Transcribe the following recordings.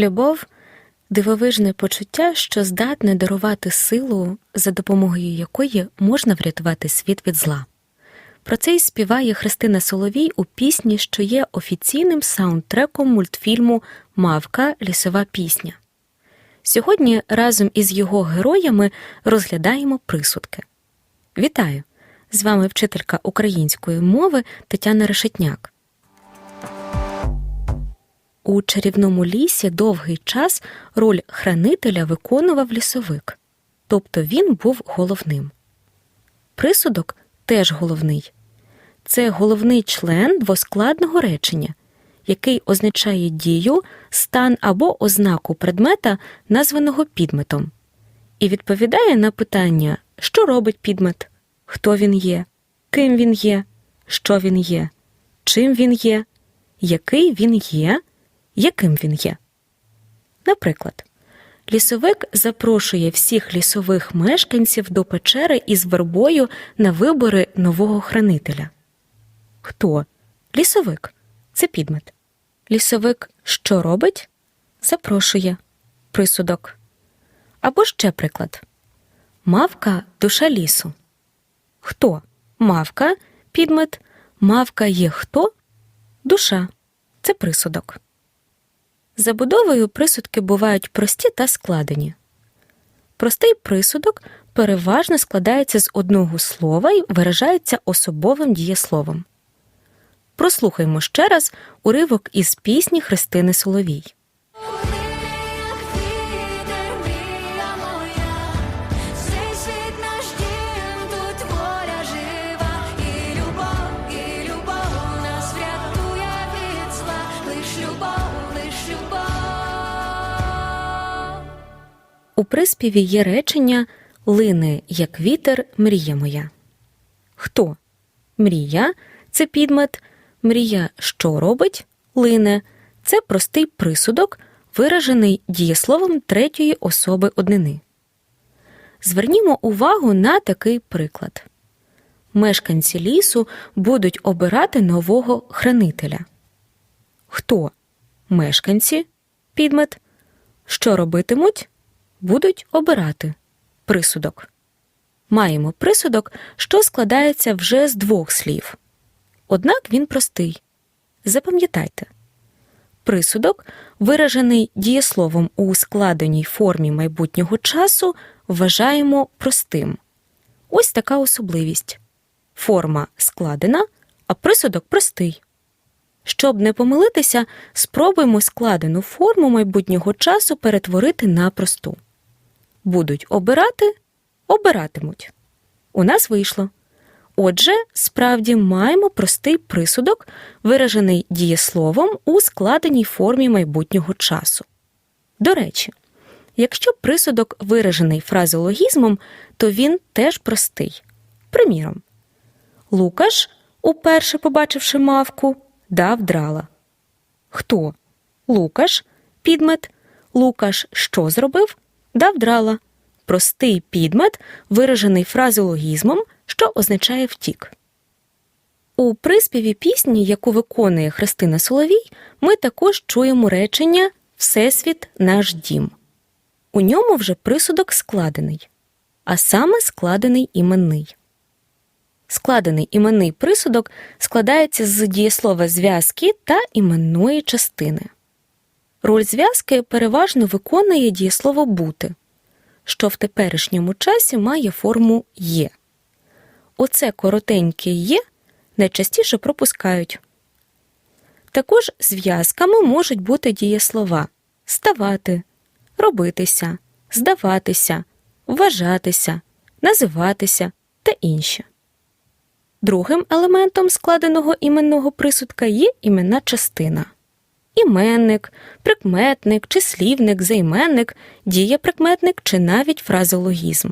Любов дивовижне почуття, що здатне дарувати силу, за допомогою якої можна врятувати світ від зла. Про це й співає Христина Соловій у пісні, що є офіційним саундтреком мультфільму Мавка лісова пісня. Сьогодні разом із його героями розглядаємо присудки. Вітаю! З вами вчителька української мови Тетяна Решетняк. У чарівному лісі довгий час роль хранителя виконував лісовик, тобто він був головним. Присудок теж головний. Це головний член двоскладного речення, який означає дію, стан або ознаку предмета, названого підметом, і відповідає на питання, що робить підмет, хто він є, ким він є, що він є, чим він є, який він є яким він є. Наприклад, лісовик запрошує всіх лісових мешканців до печери із вербою на вибори нового хранителя. Хто? Лісовик. Це підмет. Лісовик що робить? Запрошує. Присудок. Або ще приклад. Мавка душа лісу. Хто? Мавка, підмет. Мавка є хто? Душа. Це присудок. Забудовою присудки бувають прості та складені. Простий присудок переважно складається з одного слова і виражається особовим дієсловом. Прослухаймо ще раз уривок із пісні Христини Соловій. У приспіві є речення Лине, як вітер, мрія моя. Хто? Мрія це підмет. Мрія що робить? Лине це простий присудок, виражений дієсловом третьої особи однини. Звернімо увагу на такий приклад. Мешканці лісу будуть обирати нового хранителя. Хто? Мешканці підмет. Що робитимуть? Будуть обирати присудок. Маємо присудок, що складається вже з двох слів. Однак він простий. Запам'ятайте. Присудок, виражений дієсловом у складеній формі майбутнього часу, вважаємо простим. Ось така особливість. Форма складена, а присудок простий. Щоб не помилитися, спробуємо складену форму майбутнього часу перетворити на просту. Будуть обирати, обиратимуть. У нас вийшло. Отже, справді маємо простий присудок, виражений дієсловом у складеній формі майбутнього часу. До речі, якщо присудок виражений фразеологізмом, то він теж простий. Приміром, Лукаш, уперше побачивши мавку, дав драла. Хто? Лукаш, підмет. Лукаш що зробив? Дав драла. Простий підмет, виражений фразеологізмом, що означає втік. У приспіві пісні, яку виконує Христина Соловій, ми також чуємо речення Всесвіт наш дім. У ньому вже присудок складений, а саме складений іменний. Складений іменний присудок складається з дієслова зв'язки та іменної частини. Роль зв'язки переважно виконує дієслово бути, що в теперішньому часі має форму є. Оце коротеньке є найчастіше пропускають. Також зв'язками можуть бути дієслова ставати, робитися, здаватися, вважатися, називатися та інші. Другим елементом складеного іменного присудка є іменна частина. Іменник, прикметник, числівник, займенник, дієприкметник чи навіть фразеологізм.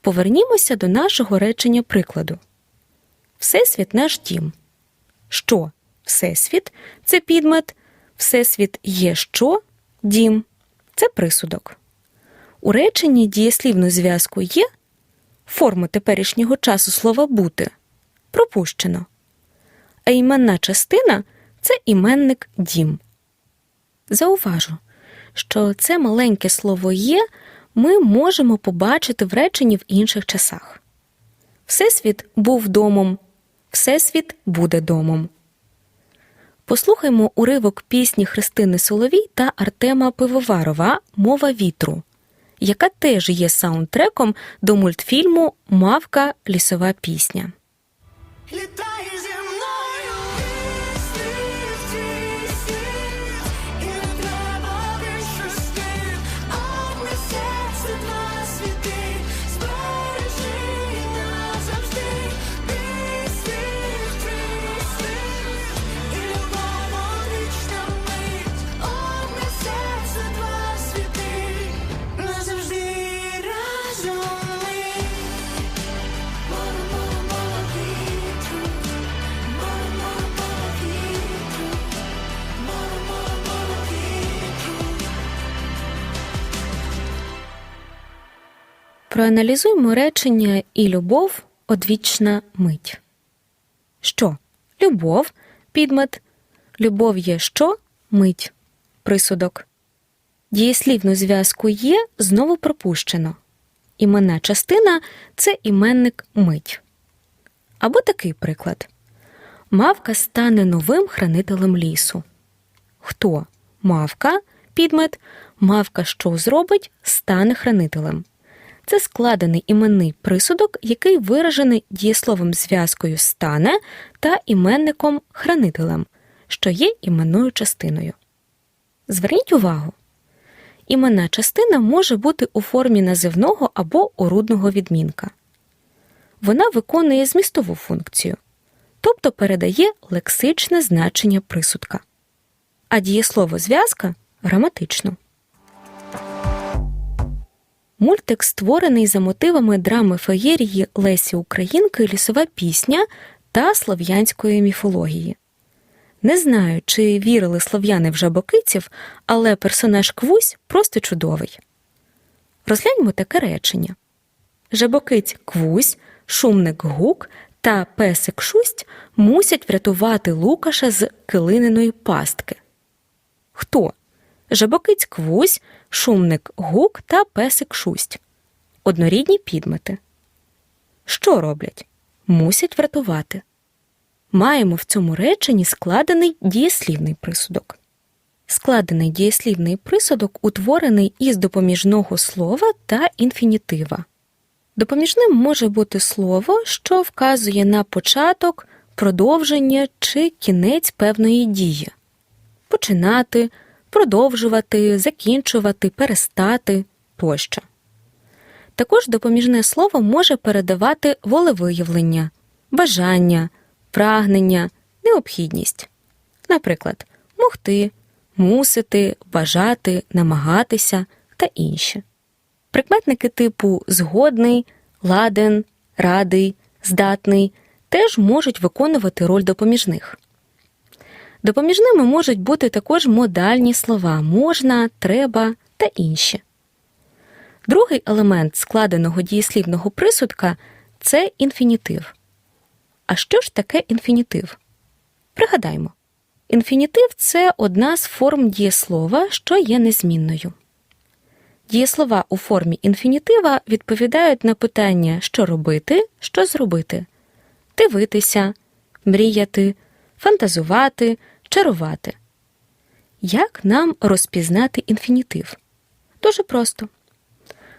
Повернімося до нашого речення прикладу. Всесвіт наш дім. Що Всесвіт це підмет, Всесвіт є що дім це присудок. У реченні дієслівну зв'язку є форму теперішнього часу слова бути пропущено. А іменна частина це іменник дім. Зауважу, що це маленьке слово є ми можемо побачити в реченні в інших часах. Всесвіт був домом, Всесвіт буде домом. Послухаймо уривок пісні Христини Соловій та Артема Пивоварова Мова вітру, яка теж є саундтреком до мультфільму Мавка лісова пісня. Проаналізуймо речення і любов одвічна мить. Що? Любов підмет. Любов є що? Мить. Присудок. Дієслівну зв'язку є знову пропущено. Іменна частина це іменник мить. Або такий приклад. Мавка стане новим хранителем лісу. Хто? Мавка, підмет, мавка що зробить, стане хранителем. Це складений іменний присудок, який виражений дієсловом зв'язкою стане та іменником хранителем, що є іменною частиною. Зверніть увагу. Іменна частина може бути у формі називного або орудного відмінка. Вона виконує змістову функцію, тобто передає лексичне значення присудка, а дієслово зв'язка граматичну. Мультик створений за мотивами драми феєрії Лесі Українки Лісова пісня та слов'янської міфології. Не знаю, чи вірили слов'яни в жабокиців, але персонаж Квусь просто чудовий. Розгляньмо таке речення: Жабокиць Квусь, шумник Гук та песик Шусть мусять врятувати Лукаша з килининої пастки. Хто? Жабокиць Квусь, шумник Гук та песик Шусть. Однорідні підмети. Що роблять? Мусять врятувати. Маємо в цьому реченні складений дієслівний присудок. Складений дієслівний присудок утворений із допоміжного слова та інфінітива. Допоміжним може бути слово, що вказує на початок, продовження чи кінець певної дії. Починати, продовжувати, закінчувати, перестати тощо. Також допоміжне слово може передавати волевиявлення, бажання, прагнення, необхідність. Наприклад, могти, мусити, бажати, намагатися та інші. Прикметники типу згодний, ладен, радий, здатний теж можуть виконувати роль допоміжних. Допоміжними можуть бути також модальні слова можна, треба та інші. Другий елемент складеного дієслівного присудка це інфінітив. А що ж таке інфінітив? Пригадаймо, інфінітив це одна з форм дієслова, що є незмінною. Дієслова у формі інфінітива відповідають на питання, що робити, що зробити, дивитися, мріяти, фантазувати, чарувати. Як нам розпізнати інфінітив? Дуже просто.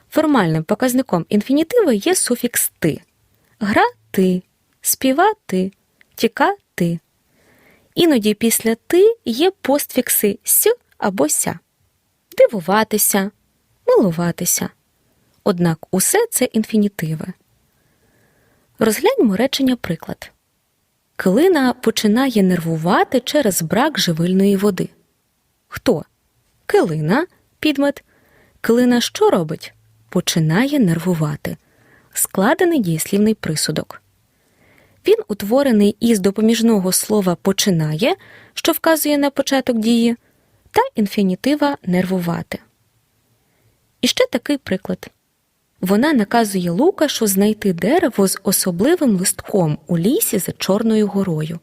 Формальним показником інфінітива є суфікс ти, грати, співати, тікати. Іноді після ти є постфікси с або ся, дивуватися, милуватися. Однак усе це інфінітиви. Розгляньмо речення приклад. Килина починає нервувати через брак живильної води. Хто? Килина, підмет. Килина що робить? Починає нервувати. Складений дієслівний присудок. Він утворений із допоміжного слова починає, що вказує на початок дії, та інфінітива нервувати. І ще такий приклад. Вона наказує Лукашу знайти дерево з особливим листком у лісі за Чорною горою.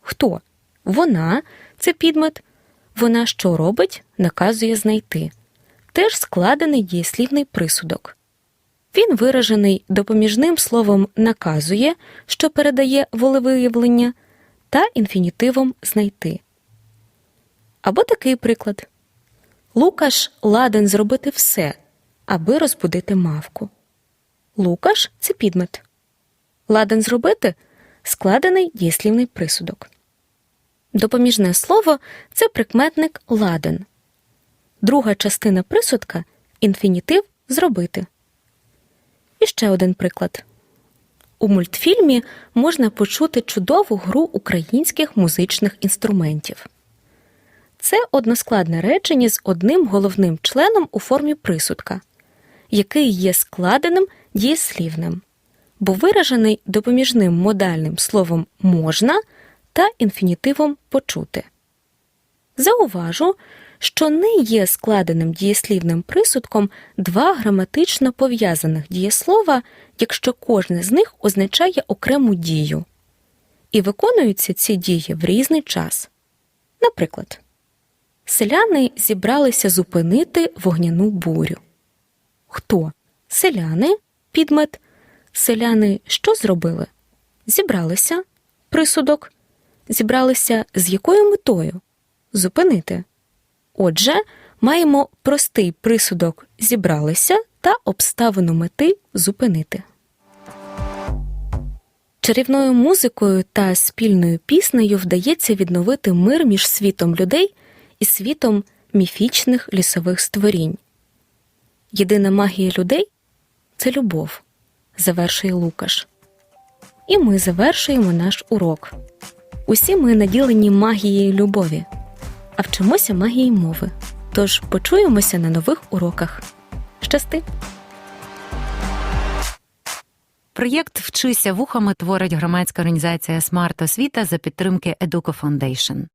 Хто? Вона це підмет. Вона що робить, наказує знайти. Теж складений дієслівний присудок. Він виражений допоміжним словом наказує, що передає волевиявлення, та інфінітивом знайти. Або такий приклад. Лукаш ладен зробити все, аби розбудити мавку. Лукаш це підмет. Ладен зробити складений дієслівний присудок. Допоміжне слово це прикметник ладен. Друга частина присудка інфінітив зробити. І ще один приклад. У мультфільмі можна почути чудову гру українських музичних інструментів. Це односкладне речення з одним головним членом у формі присудка, який є складеним дієслівним, бо виражений допоміжним модальним словом можна та інфінітивом почути. Зауважу, що не є складеним дієслівним присудком два граматично пов'язаних дієслова, якщо кожне з них означає окрему дію, і виконуються ці дії в різний час. Наприклад, селяни зібралися зупинити вогняну бурю. Хто? Селяни, підмет. Селяни що зробили? Зібралися, присудок. Зібралися з якою метою? Зупинити. Отже, маємо простий присудок зібралися та обставину мети зупинити. Чарівною музикою та спільною піснею вдається відновити мир між світом людей і світом міфічних лісових створінь. Єдина магія людей це любов, завершує Лукаш. І ми завершуємо наш урок. Усі ми наділені магією любові, а вчимося магії мови. Тож почуємося на нових уроках. Щасти! Проєкт Вчися вухами творить громадська організація Смарт Освіта за підтримки Educo Foundation.